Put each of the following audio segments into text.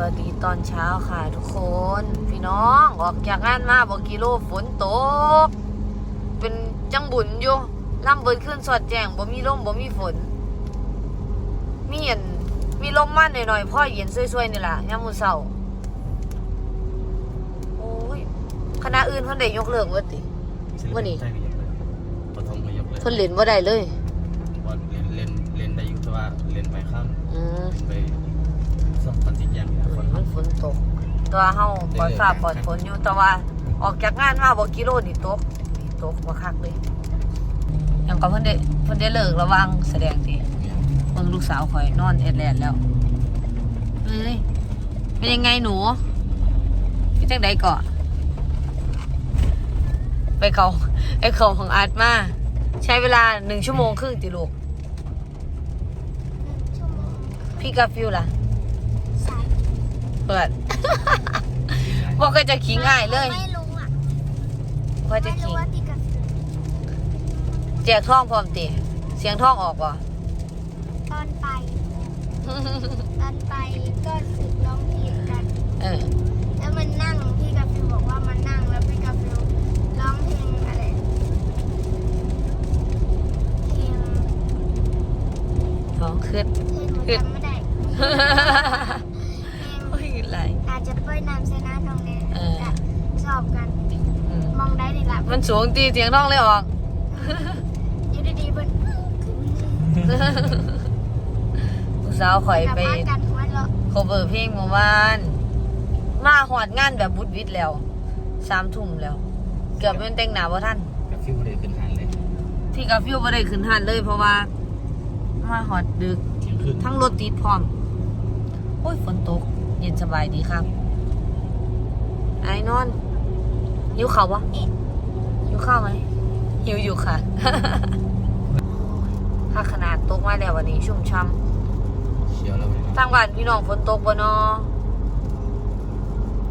วัสดีตอนเช้าค่ะทุกคน พี่น้องออกจากงานมาบอกกิโลฝนตก เป็นจังบุญอยู่ล่ำเบิดขึ้นสอดแจงบ่มีลมบ่มีฝน มีเห็นมีลมมาหน่อยๆพ่อเย็นซวยๆนี่ล่ะยามมื้อเช้าโอ้ยคณะอื่นเพิ่นได้ยกเลิกเบิดติวันนี้ใช่ก็ยกเลยปฐมก็ยกเลยเพิ่นเล่นบ่ได้เลยบอลเล่นเล่นเล่นได้อยู่แต่ว่าเล่นไปข้ามอืมไป สองพันติดแยงเนี่ยคนมันฝนตก ตัวเฮาปลอดฟ้าปลอดฝนอยู่แต่ว่า ออกจากงานมาบ่กิโลนี่ตกนี่ตกบ่คักเลยยังก็เพิ่นได้เพิ่นได้เลิกระวังแสดงติเบิ่งลูกสาวข่อยนอนเอ็ดแลนแล้วเอ้ยเป็นยังไงหนูพี่จังใดก่อนไปเขาไอเขาของอาร์ตมา ใช้เวลาหนึ่งชั่วโมงครึ่งติลูกชั่วโมงพี่กาฟิวล่ะสาย เปิดบอกก็จะขิงง่ายเลยไม่รู้อะว่าจะไม่ขิรู้งว่าติดกับแจกท่องพร้อมติเสียงท่องออกป่ะตอนไป ตอนไปก็ฝึกร้องเพลงกัน เออแล้วมันนั่งพี่กาฟิวบอกว่ามันนั่งแล้วพี่กาฟิวร้องเพลงอะไรเพลงท้องขึ้นเพลงหนูจำไม่ได้ เยนำเซนาทองแดงเออก็ชอบกันอืมมองได้ดีละมันสูงตีเสียงท่องเลยออก อยู่ดีๆเพิ่นขึ้นลูกสาวข่อยกลับไป บ้านกันหัวเราะโคเวอร์เพลงเมื่อวาน มาหอดงานแบบบุดวิดแล้วสามทุ่มแล้ว เกือบเป็นแต่งหนาบ่ท่าน กับฟิวเลยขึ้นหานเลยที่กาฟิวบ่ได้ขึ้นหันเลยเพราะว่า มาหอดดึก เที่ยงครึ่งทั้งรถติดพร้อม โอ้ยฝนตก เย็นสบายดีครับ ไอ้นอนหิวข้าวปะหิวข้าวไหมหิวอยู่ค่ะถ้าขนาดตกมาแล้ววันนี้ชุ่มช่เชียวแล้ววันนี้ำทางบ้านพี่น้องฝนตกบ่นอ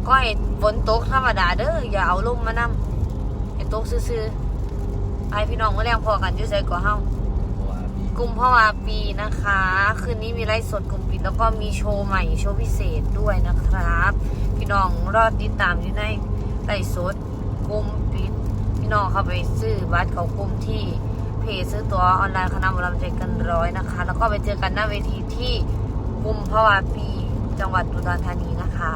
ก็ให้ฝนตกธรรมดาเด้ออย่าเอาลมมานำให้ตกซื่อๆไอพี่น้องมาแรงพอกันอยู่ใส่ก่อเฮาเพราะว่ามี กลุ่มพ่อวาปีนะคะ คืนนี้มีไลฟ์สดกลุ่มปิด แล้วก็มีโชว์ใหม่โชว์พิเศษด้วยนะครับ พี่น้องรอดติดตามอยู่ในไลฟ์สดกลุ่มปิด พี่น้องเข้าไปซื้อบัตรเขากลุ่มที่เพจซื้อตัวออนไลน์คณะหมอลำใจกันร้อยนะคะ แล้วก็ไปเจอกันหน้าเวทีที่กลุ่มพ่อวาปีจังหวัดอุดรธานีนะคะ